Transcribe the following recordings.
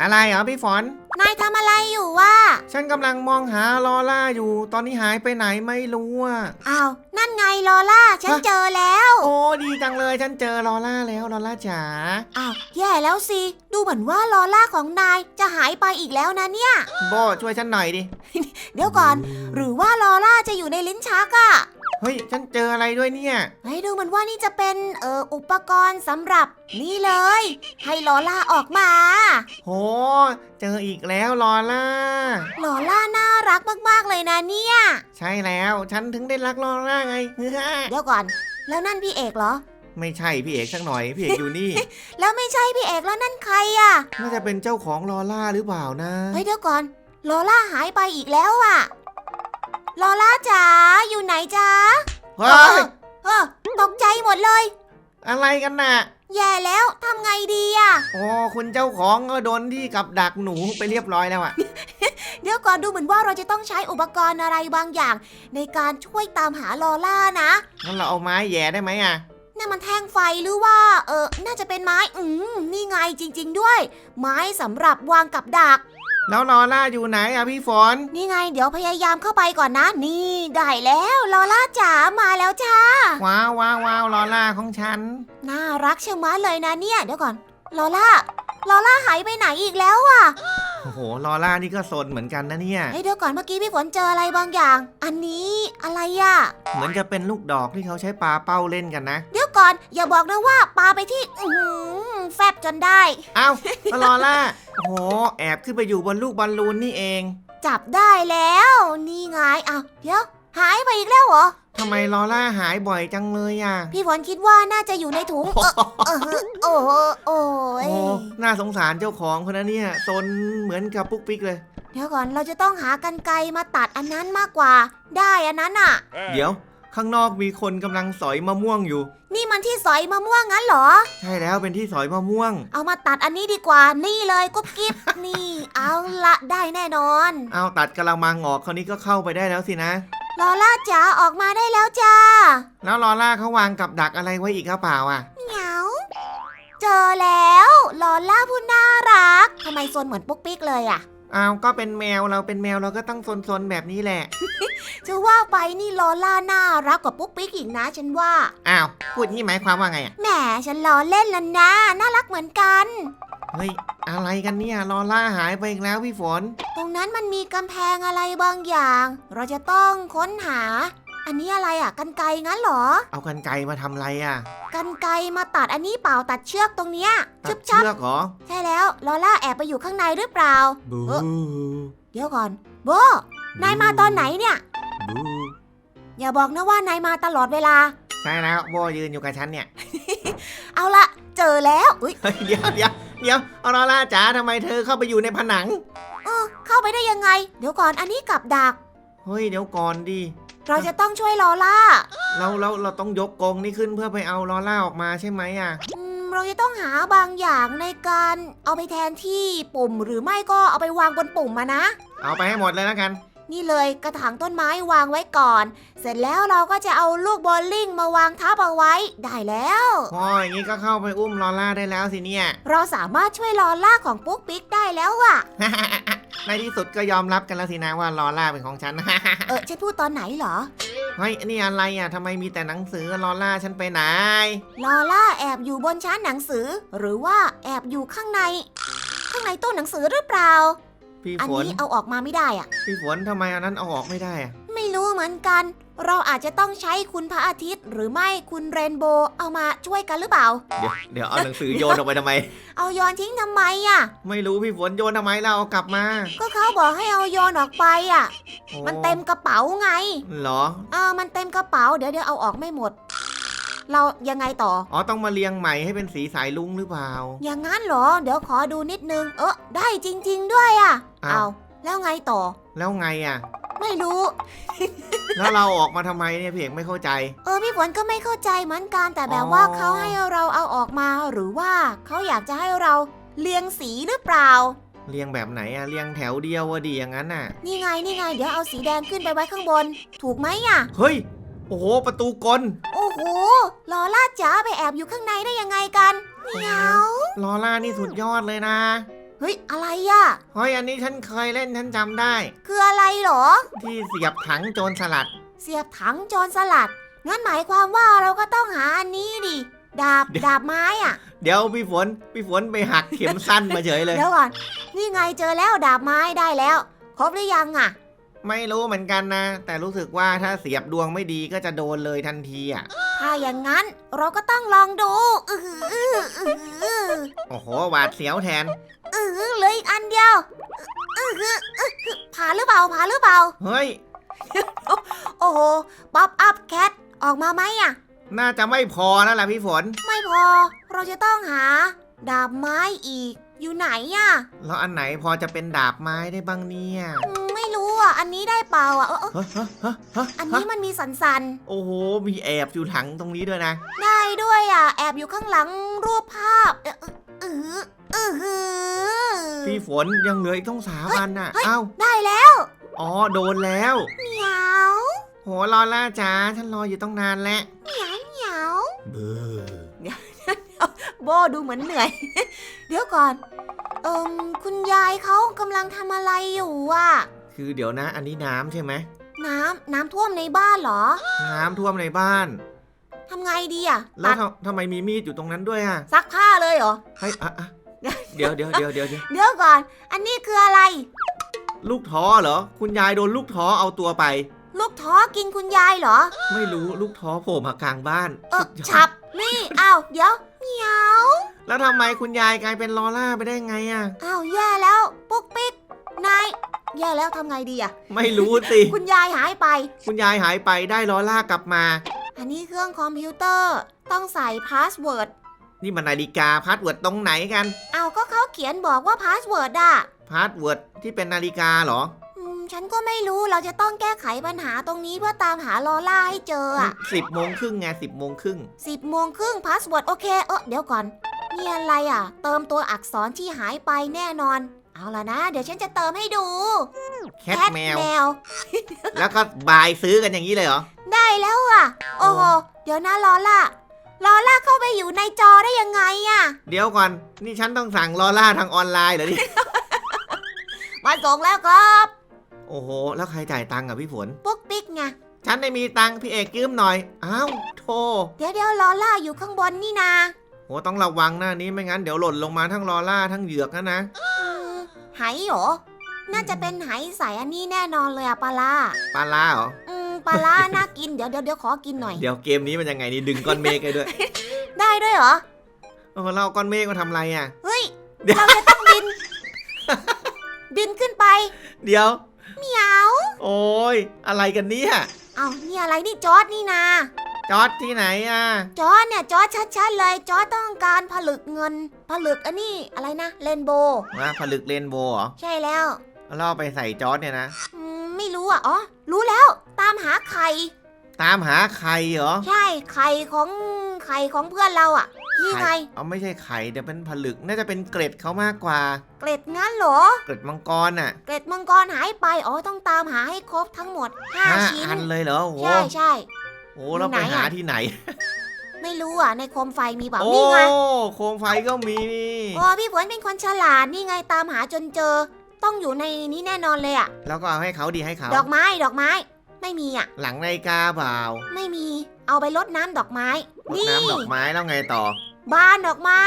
อะไรเหรอพี่ฝน นายทำอะไรอยู่วะ ฉันกำลังมองหาลอล่าอยู่ ตอนนี้หายไปไหนไม่รู้อะ อ้าว นั่นไงลอล่า ฉันฮะ เจอแล้ว โอ้ดีจังเลย ฉันเจอลอล่าแล้วลอล่าจ๋า อ้าว แย่แล้วสิ ดูเหมือนว่าลอล่าของนายจะหายไปอีกแล้วนะเนี่ย โบช่วยฉันหน่อยดิ เดี๋ยวก่อน หรือว่าลอล่าจะอยู่ในลิ้นชักอะเฮ้ย ฉันเจออะไรด้วยเนี่ย เฮ้ยดูเหมือนว่านี่จะเป็นเอ่ออุปกรณ์สำหรับนี่เลย ให้ลอล่าออกมา โห เจออีกแล้วลอล่า ลอล่าน่ารักมากๆเลยนะเนี่ย ใช่แล้วฉันถึงได้รักลอล่าไงเดี๋ยวก่อน แล้วนั่นพี่เอกเหรอ ไม่ใช่พี่เอกสักหน่อย พี่เอกอยู่นี่ แล้วไม่ใช่พี่เอกแล้วนั่นใครอะน่าจะเป็นเจ้าของลอล่าหรือเปล่านะ เฮ้ยเดี๋ยวก่อนลอล่าหายไปอีกแล้วอะ ลอล่าจ๋าอยู่ไหนจ๊ะเฮ้ยเออตกใจหมดเลย อะไรกันน่ะ แย่แล้วทำไงดีอะโอ้คุณเจ้าของก็โดนที่กับดักหนูไปเรียบร้อยแล้วอะเดี๋ยวก่อนดูเหมือนว่าเราจะต้องใช้อุปกรณ์อะไรบางอย่าง ในการช่วยตามหาลอล่านะงั้นเราเอาไม้แหย่ได้ไหมอะนั่นมันแท่งไฟหรือว่า เออน่าจะเป็นไม้ อืมนี่ไงจริง ๆ ด้วย ไม้สำหรับวางกับดัก แล้วลอล่าอยู่ไหนอะพี่ฝน นี่ไงเดี๋ยวพยายามเข้าไปก่อนนะ นี่ได้แล้วลอล่าจ๋ามาแล้วจ้า ว้าวว้าวว้าวลอล่าของฉัน น่ารักเชียวมัดเลยนะเนี่ย เดี๋ยวก่อนลอล่าลอล่าหายไปไหนอีกแล้วอะ โอ้โหลอล่านี่ก็สนเหมือนกันนะเนี่ย เฮ้ยเดี๋ยวก่อนเมื่อกี้พี่ฝนเจออะไรบางอย่าง อันนี้อะไรอะเหมือนจะเป็นลูกดอกที่เขาใช้ปลาเป้าเล่นกันนะ เดี๋ยวก่อนอย่าบอกนะว่าปาไปที่อือหือแฟบจนได้ เอ้าแล้วลอล่า โอ้โห แอบขึ้นไปอยู่บนลูกบอลลูนนี่เอง จับได้แล้ว นี่ไงอ้าวเดี๋ยวหายไปอีกแล้วเหรอ ทำไมลอล่าหายบ่อยจังเลยอะพี่ฝนคิดว่าน่าจะอยู่ในถุง เออเออโอ้โหโอ้ยโอ้ น่าสงสารเจ้าของคนนั้นเนี่ยซนเหมือนกับปุ๊กปิ๊กเลย เดี๋ยวก่อนเราจะต้องหากันไกรมาตัดอันนั้นมากกว่า ได้อันนั้นอะ เดี๋ยว ข้างนอกมีคนกำลังสอยมะม่วงอยู่ นี่มันที่สอยมะม่วงงั้นเหรอ ใช่แล้วเป็นที่สอยมะม่วง เอามาตัดอันนี้ดีกว่า นี่เลยกุ๊บกิ๊บ นี่ เอาละได้แน่นอน เอาตัดกระมังออกคราวนี้ก็เข้าไปได้แล้วสินะ ลอล่าจ๋าออกมาได้แล้วจ้าแล้วลอล่าเขาวางกับดักอะไรไว้อีกหรือเปล่าอะ เหงาเจอแล้วลอล่าผู้น่ารักทำไมโซนเหมือนปุ๊กปิ๊กเลยอะ อ้าว ก็เป็นแมวเราเป็นแมวเราก็ต้องซนๆแบบนี้แหละ จะว่าไปนี่ลอล่าน่ารักกว่าปุ๊กปิ๊กอีกนะฉันว่า อ้าว พูดนี่หมายความว่าไงอะ แหมฉันล้อเล่นแล้วนะ น่ารักเหมือนกัน เฮ้ย อะไรกันเนี่ยลอล่าหายไปอีกแล้วพี่ฝน ตรงนั้นมันมีกำแพงอะไรบางอย่าง เราจะต้องค้นหา อันนี้อะไรอะกันไกรงั้นเหรอ เอากันไกรมาทำอะไรอะกันไกรมาตัดอันนี้เปล่าตัดเชือกตรงเนี้ยตัชึดบชับเชือกเหรอใช่แล้วลอล่าแอบไปอยู่ข้างในหรือเปล่า บูเอ้อ เดี๋ยวก่อนโบนายมาตอนไหนเนี่ย บูอย่าบอกนะว่านายมาตลอดเวลา ใช่แล้วโบยืนอยู่กับฉันเนี่ยเอาละเจอแล้วอุ้ยเฮ้ยเดี๋ยวเดี๋ยว เดี๋ยวเอาลอล่าจ๋าทำไมเธอเข้าไปอยู่ในผนัง เออเข้าไปได้ยังไง เดี๋ยวก่อนอันนี้กับดัก เฮ้ยเดี๋ยวก่อนดิเราจะต้องช่วยลอล่าเราเราเราต้องยกกรงนี่ขึ้นเพื่อไปเอาลอล่าออกมาใช่ไหมอะ อืมเราจะต้องหาบางอย่างในการเอาไปแทนที่ปุ่มหรือไม่ก็เอาไปวางบนปุ่มมานะ เอาไปให้หมดเลยแล้วกัน นี่เลยกระถางต้นไม้วางไว้ก่อน เสร็จแล้วเราก็จะเอาลูกบอลลิงมาวางทับเอาไว้ได้แล้ว พออย่างนี้ก็เข้าไปอุ้มลอล่าได้แล้วสิเนี่ย เราสามารถช่วยลอล่าของปุ๊กปิ๊กได้แล้วอะในที่สุดก็ยอมรับกันแล้วสินะว่าลอล่าเป็นของฉัน เออฉันพูดตอนไหนเหรอ เฮ้ยนี่อะไรอะทำไมมีแต่หนังสือลอล่าฉันไปไหน ลอล่าแอบอยู่บนชั้นหนังสือ หรือว่าแอบอยู่ข้างใน ข้างในตู้หนังสือหรือเปล่า พี่อันฝน นี้เอาออกมาไม่ได้อะพี่ฝนทำไมอันนั้นเอาออกไม่ได้อะไม่รู้เหมือนกัน เราอาจจะต้องใช้คุณพระอาทิตย์ หรือไม่คุณเรนโบว์เอามาช่วยกันหรือเปล่า เดี๋ยวเดี๋ยวเอาหนังสือโยนออกไปทำไม เอาโยนทิ้งทำไมอะไม่รู้พี่ฝนโยนทำไมเราเอากลับมา ก็เขาบอกให้เอาโยนออกไปอะโอ้มันเต็มกระเป๋าไง เหรออ่ามันเต็มกระเป๋าเดี๋ยวเดี๋ยวเอาออกไม่หมด เรายังไงต่อ อ๋อต้องมาเรียงใหม่ให้เป็นสีสายลุงหรือเปล่า อย่างนั้นเหรอ เดี๋ยวขอดูนิดนึง เออได้จริง ๆ ด้วยอะอ้าว เอา แล้วไงต่อ แล้วไงอะ ไม่รู้ แล้วเราออกมาทำไมเนี่ยพี่เอกไม่เข้าใจ เออพี่ฝนก็ไม่เข้าใจเหมือนกันแต่แบบอ๋อว่าเขาให้เราเอาออกมาหรือว่าเขาอยากจะให้เราเลียงสีหรือเปล่า เรียงแบบไหนอะเรียงแถวเดียววะดีอย่างนั้นน่ะ นี่ไงนี่ไง เดี๋ยวเอาสีแดงขึ้นไปไว้ข้างบน ถูกไหมอะเฮ้ย โอ้โหประตูกล โอ้โหลอล่าจ๋าไปแอบอยู่ข้างในได้ยังไงกันเหงาลอล่านี่สุดยอดเลยนะเฮ้ยอะไรอะเฮ้ยอันนี้ฉันเคยเล่นฉันจำได้ คืออะไรเหรอ ที่เสียบถังโจรสลัด เสียบถังโจรสลัด งั้นหมายความว่าเราก็ต้องหาอันนี้ดิดาบเดี๋ยวดาบไม้อะเดี๋ยวพี่ฝนพี่ฝนไปหักเข็มสั้นมาเฉยเลยเดี๋ยวก่อนนี่ไงเจอแล้วดาบไม้ได้แล้ว ครบหรือยังอะไม่รู้เหมือนกันนะ แต่รู้สึกว่าถ้าเสียบดวงไม่ดีก็จะโดนเลยทันทีอะ ถ้าอย่างนั้นเราก็ต้องลองดูอือหืออื้อหือโอ้โหหวาดเสียวแทนอือหือเหลืออีกอันเดียวอือหืออื้อหือผ่านหรือเปล่าผ่านหรือเปล่า เฮ้ย โอ้โหป๊อปอัพแคทออกมาไหมอะน่าจะไม่พอแล้วล่ะพี่ฝน ไม่พอ เราจะต้องหา ดาบไม้อีก อยู่ไหนอะแล้วอันไหนพอจะเป็นดาบไม้ได้บ้างเนี่ย อืมไม่รู้ อะอันนี้ได้เปล่าอะเออเออฮะฮะฮะฮะอันนี้มันมีสันสันโอ้โห มีแอบอยู่ถังตรงนี้ด้วยนะ ๆได้ด้วยอะ แอบอยู่ข้างหลังรูปภาพ เออเออเออเออ พี่ฝนยังเหลืออีกต้องสามอันน่ะ เฮ้ย เอ้า ได้แล้วอ๋อ โดนแล้ว เหมียวโหรอล่าจ๋าฉันรออยู่ต้องนานแล้วเหมียวเหมียว เบื่อโบดูเหมือนเหนื่อย เดี๋ยวก่อน เอิมคุณยายเขากำลังทำอะไรอยู่อะ คือเดี๋ยวนะ อันนี้น้ำใช่ไหม น้ำน้ำท่วมในบ้านเหรอน้ำท่วมในบ้าน ทำไงดีอะแล้วตัดทำทำไมมีมีดอยู่ตรงนั้นด้วยอะซักผ้าเลยเหรอเฮ้ยอะอะเดี๋ยวเดี๋ยวเดี๋ยวเดี๋ยวเดี๋ยวเดี๋ยวก่อน อันนี้คืออะไร ลูกท้อเหรอ คุณยายโดนลูกท้อเอาตัวไป ลูกท้อกินคุณยายเหรอ ไม่รู้ลูกท้อโผล่มากลางบ้านเออสุดยดฉับนี่อ้าวเดี๋ยวเหมียวแล้วทำไมคุณยายกลายเป็นลอล่าไปได้ไงอะ อ้าวแย่แล้ว ปุ๊กปิ๊กนาย แย่แล้วทำไงดีอะไม่รู้สิ คุณยายหายไป คุณยายหายไปได้ลอล่ากลับมา อันนี้เครื่องคอมพิวเตอร์ต้องใส่พาสเวิร์ดนี่มันนาฬิกาพาสเวิร์ดตรงไหนกันอ้าวก็เขาเขียนบอกว่าพาสเวิร์ดอะพาสเวิร์ดที่เป็นนาฬิกาเหรออืมฉันก็ไม่รู้เราจะต้องแก้ไขปัญหาตรงนี้เพื่อตามหาลอล่าให้เจออะสิบโมงครึ่งไงสิบโมงครึ่งสิบโมงครึ่งพาสเวิร์ดโอเคเออเดี๋ยวก่อน นี่อะไรอะเติมตัวอักษรที่หายไปแน่นอน เอาล่ะนะ เดี๋ยวฉันจะเติมให้ดูแคทแมวแมวแล้วก็บายซื้อกันอย่างนี้เลยเหรอ ได้แล้วอะ โอ้โห เดี๋ยวนะลอล่าลอล่าเข้าไปอยู่ในจอได้ยังไงอะ เดี๋ยวก่อน นี่ฉันต้องสั่งลอล่าทางออนไลน์เหรอนี่ มาส่งแล้วครับ โอ้โห แล้วใครจ่ายตังค์อะพี่ฝน ปุ๊กปิ๊กไง ฉันไม่มีตังค์พี่เอกยืมหน่อย อ้าวโธ่เดี๋ยวเดี๋ยวลอล่าอยู่ข้างบนนี่นา โหต้องระวังหน้านี้ไม่งั้นเดี๋ยวหล่นลงมาทั้งลอล่าทั้งเหยือกนะนะอืม ไหเหรอ น่าจะเป็นไหใสอันนี้แน่นอนเลยอะปลาล่าปลาล่าเหรอ อืมปลาล่าน่ากินเดี๋ยวเดี๋ยวเดี๋ยวขอกินหน่อย เดี๋ยวเกมนี้มันยังไงนี่ดึงก้อนเมฆไปด้วยได้ด้วยเหรอ เออเราเอาก้อนเมฆมาทำอะไรอะ เฮ้ย เดี๋ยว เราจะต้องบิน บินขึ้นไปเดี๋ยว เหมียว โอ้ยอะไรกันเนี่ย เอานี่อะไรนี่จอร์ดนี่นา จอดที่ไหนอะ จอร์ดเนี่ยจอร์ดชัดๆเลยจอร์ดต้องการผลึกเงิน ผลึกอันนี้อะไรนะเรนโบว์ว่าผลึกเรนโบว์เหรอใช่แล้วแล้วเอาไปใส่จอร์ดเนี่ยนะ อืมไม่รู้อะอ๋อรู้แล้ว ตามหาไข่ ตามหาไข่เหรอ ใช่ไข่ของไข่ของเพื่อนเราอะนี่ไงไข่เอาไม่ใช่ไข่เดี๋ยวเป็นผลึกน่าจะเป็นเกร็ดเขามากกว่า เกล็ดงั้นเหรอ เกร็ดมังกรน่ะเกล็ดมังกรหายไป อ๋อ ต้องตามหาให้ครบทั้งหมด ห้า5 ชิ้น อันเลยเหรอโอ้โหใช่ใช่ โอ้เราไปไหนอะหาที่ไหน ไม่รู้อะในโคมไฟมีเปล่าโอ้นี่ไงโคมไฟก็มีนี่อ๋อพี่ฝนเป็นคนฉลาดนี่ไงตามหาจนเจอ ต้องอยู่ในนี้แน่นอนเลยอะ แล้วก็เอาให้เขาดีให้เขาดอกไม้ดอกไม้ ไม่มีอะ หลังนาฬิกาเปล่า ไม่มี เอาไปรดน้ำดอกไม้รดนี่น้ำดอกไม้แล้วไงต่อ บานออกมา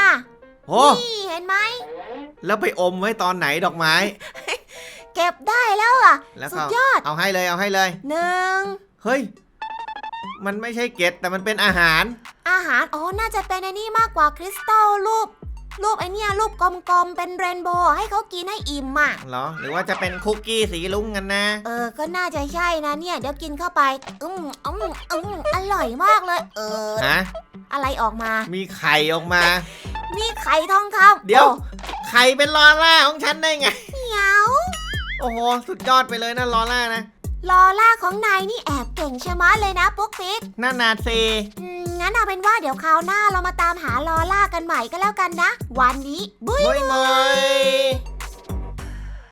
โอ้นี่เห็นไหมแล้วไปอมไว้ตอนไหนดอกไม้ เก็บได้แล้วอะแล้วสุก็ดยอดเอาให้เลยเอาให้เลยหนึ่งเฮ้ย มันไม่ใช่เกล็ดแต่มันเป็นอาหาร อาหาร อ๋อ น่าจะเป็นไอ้นี่มากกว่าคริสตัลรูป รูปไอ้เนี่ยรูปกลมๆ เป็นเรนโบว์ให้เขากินให้อิ่มอะ เหรอ หรือว่าจะเป็นคุกกี้สีลุ้งกันนะ เออ ก็น่าจะใช่นะเนี่ย เดี๋ยวกินเข้าไป อืมอืมอืมอร่อยมากเลย เออ ฮะ อะไรออกมา มีไข่ออกมานี่ไข่ทองคำเดี๋ยว โอ้ไข่เป็นลอล่าของฉันได้ไง เหมียว โอ้โห สุดยอดไปเลยนะลอล่านะ ลอล่าของนายนี่แอบเก่งชะมัดเลยนะปุ๊กปิ๊กน่านาเซอืมงั้นเอาเป็นว่าเดี๋ยวคราวหน้าเรามาตามหาลอล่ากันใหม่ก็แล้วกันนะ วันนี้บุยบอยบอย